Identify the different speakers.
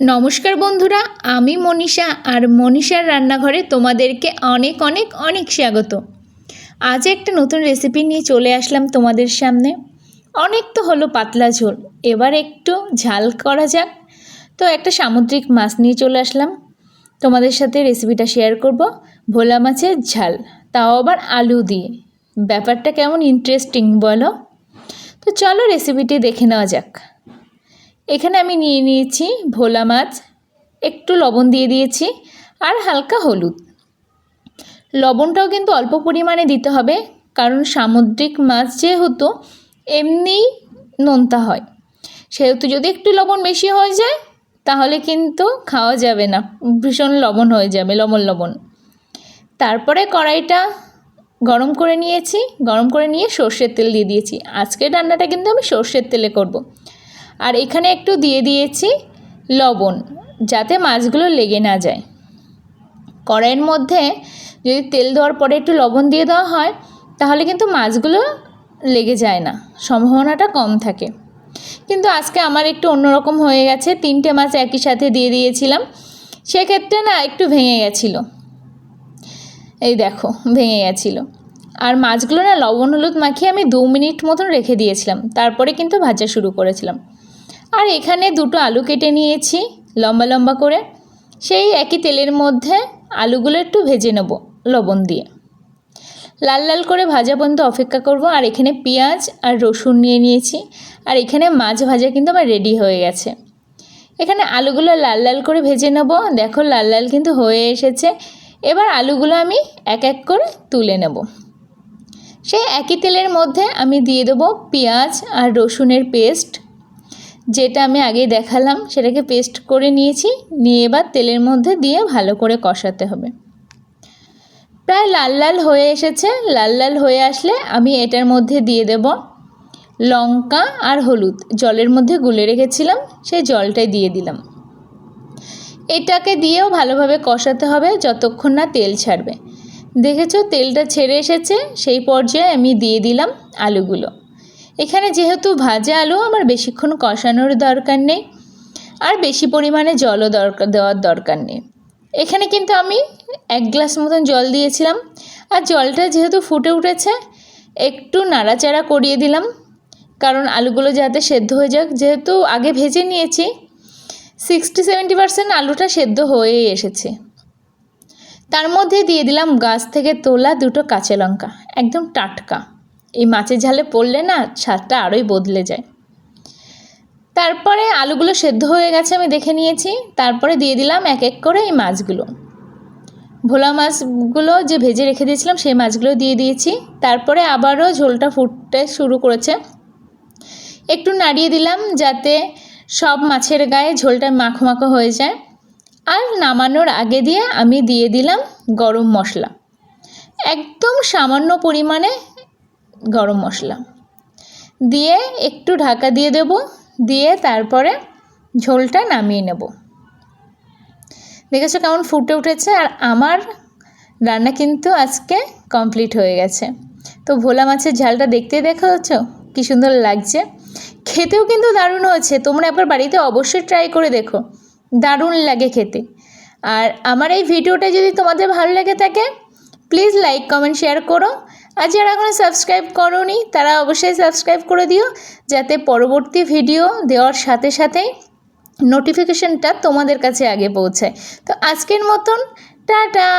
Speaker 1: নমস্কার বন্ধুরা, আমি মনীষা আর মনীষার রান্নাঘরে তোমাদেরকে অনেক অনেক অনেক স্বাগত। আজ একটা নতুন রেসিপি নিয়ে চলে আসলাম তোমাদের সামনে। অনেক তো হলো পাতলা ঝোল, এবার একটু ঝাল করা যাক। তো একটা সামুদ্রিক মাছ নিয়ে চলে আসলাম। তোমাদের সাথে রেসিপিটা শেয়ার করব, ভোলা মাছের ঝাল, তাও আবার আলু দিয়ে। ব্যাপারটা কেমন ইন্টারেস্টিং বলো? তো চলো রেসিপিটি দেখে নেওয়া যাক। এখানে আমি নিয়ে নিয়েছি ভোলা মাছ, একটু লবণ দিয়ে দিয়েছি আর হালকা হলুদ। লবণটাও কিন্তু অল্প পরিমাণে দিতে হবে, কারণ সামুদ্রিক মাছ যেহেতু এমনি নোনতা হয়। সেহেতু যদি একটু লবণ বেশি হয়ে যায়, তাহলে কিন্তু খাওয়া যাবে না, ভীষণ লবণ হয়ে যাবে, লবণ লবণ। তারপরে কড়াইটা গরম করে নিয়েছি, গরম করে নিয়ে সর্ষের তেল দিয়ে দিয়েছি। আজকের রান্নাটা কিন্তু আমি সর্ষের তেলে করব। আর এখানে একটু দিয়ে দিয়েছি লবণ যাতে মাছগুলো লেগে না যায়। কড়াইয়ের মধ্যে যদি তেল দেওয়ার পরে একটু লবণ দিয়ে দেওয়া হয়, তাহলে কিন্তু মাছগুলো লেগে যায় না, সম্ভাবনাটা কম থাকে। কিন্তু আজকে আমার একটু অন্যরকম হয়ে গেছে, তিনটে মাছ একই সাথে দিয়ে দিয়েছিলাম, সেক্ষেত্রে না একটু ভেঙে গেছিল। এই দেখো, ভেঙে গেছিল। আর মাছগুলো না লবণ হলুদ মাখিয়ে আমি দু মিনিট মতন রেখে দিয়েছিলাম, তারপরে কিন্তু ভাজা শুরু করেছিলাম। আর এখানে দুটো আলু কেটে নিয়েছি, লম্বা লম্বা করে। সেই একই তেলের মধ্যে আলুগুলো একটু ভেজে নেব লবণ দিয়ে। লাল লাল করে ভাজা পর্যন্ত অপেক্ষা করব। আর এখানে পেঁয়াজ আর রসুন নিয়ে নিয়েছি। আর এখানে মাছ ভাজা কিন্তু আমার রেডি হয়ে গেছে। এখানে আলুগুলো লাল লাল করে ভেজে নেব। দেখো লাল লাল কিন্তু হয়ে এসেছে। এবার আলুগুলো আমি এক এক করে তুলে নেব। সেই একই তেলের মধ্যে আমি দিয়ে দেবো পেঁয়াজ আর রসুনের পেস্ট যেটা আমি আগে দেখালাম, সেটাকে পেস্ট করে নিয়েছি, নিয়ে এবার তেলের মধ্যে দিয়ে ভালো করে কষাতে হবে। প্রায় লাল লাল হয়ে এসেছে। লাল লাল হয়ে আসলে আমি এটার মধ্যে দিয়ে দেব লঙ্কা আর হলুদ। জলের মধ্যে গুলে রেখেছিলাম, সেই জলটাই দিয়ে দিলাম। এটাকে দিয়েও ভালোভাবে কষাতে হবে যতক্ষণ না তেল ছাড়বে। দেখেছ তেলটা ছেড়ে এসেছে, সেই পর্যায়ে আমি দিয়ে দিলাম আলুগুলো। এখানে যেহেতু ভাজা আলু, আমার বেশিক্ষণ কষানোর দরকার নেই। আর বেশি পরিমাণে জলও দরকার দেওয়ার দরকার নেই। এখানে কিন্তু আমি এক গ্লাস মতন জল দিয়েছিলাম। আর জলটা যেহেতু ফুটে উঠেছে, একটু নাড়াচাড়া করিয়ে দিলাম। কারণ আলুগুলো যাতে সেদ্ধ হয়ে যাক, যেহেতু আগে ভেজে নিয়েছি সিক্সটি সেভেন্টি পার্সেন্ট আলুটা সেদ্ধ হয়েই এসেছে। তার মধ্যে দিয়ে দিলাম গাছ থেকে তোলা দুটো কাঁচা লঙ্কা, একদম টাটকা। এই মাছের ঝালে পড়লে না স্বাদটা আরোই বদলে যায়। তারপরে আলুগুলো সেদ্ধ হয়ে গেছে আমি দেখে নিয়েছি। তারপরে দিয়ে দিলাম এক এক করে এই মাছগুলো। ভোলা মাছগুলো যে ভেজে রেখে দিয়েছিলাম সেই মাছগুলো দিয়ে দিয়েছি। তারপরে আবারও ঝোলটা ফুটতে শুরু করেছে। একটু নাড়িয়ে দিলাম যাতে সব মাছের গায়ে ঝোলটা মাখো মাখো হয়ে যায়। আর নামানোর আগে দিয়ে আমি দিয়ে দিলাম গরম মশলা। একদম সামান্য পরিমাণে গরম মশলা। দিয়ে একটু ঢাকা দিয়ে দেব, দিয়ে তারপরে ঝোলটা নামিয়ে নেব। দেখেছ কেমন ফুটে উঠেছে? আর আমার রান্না কিন্তু আজকে কমপ্লিট হয়ে গেছে। তো ভোলা মাছের ঝালটা দেখতে দেখেছ কি সুন্দর লাগছে। খেতেও কিন্তু দারুণ হয়েছে। তোমরা একবার বাড়িতে অবশ্যই ট্রাই করে দেখো। দারুণ লাগে খেতে। আর আমার এই ভিডিওটা যদি তোমাদের ভালো লেগে থাকে প্লিজ লাইক কমেন্ট শেয়ার করো। আর যারা এখনও সাবস্ক্রাইব করনি, তারা অবশ্যই সাবস্ক্রাইব করে দিও, যাতে পরবর্তী ভিডিও দেওয়ার সাথে সাথেই নোটিফিকেশনটা তোমাদের কাছে আগে পৌঁছায়। তো আজকের মতন, টাটা!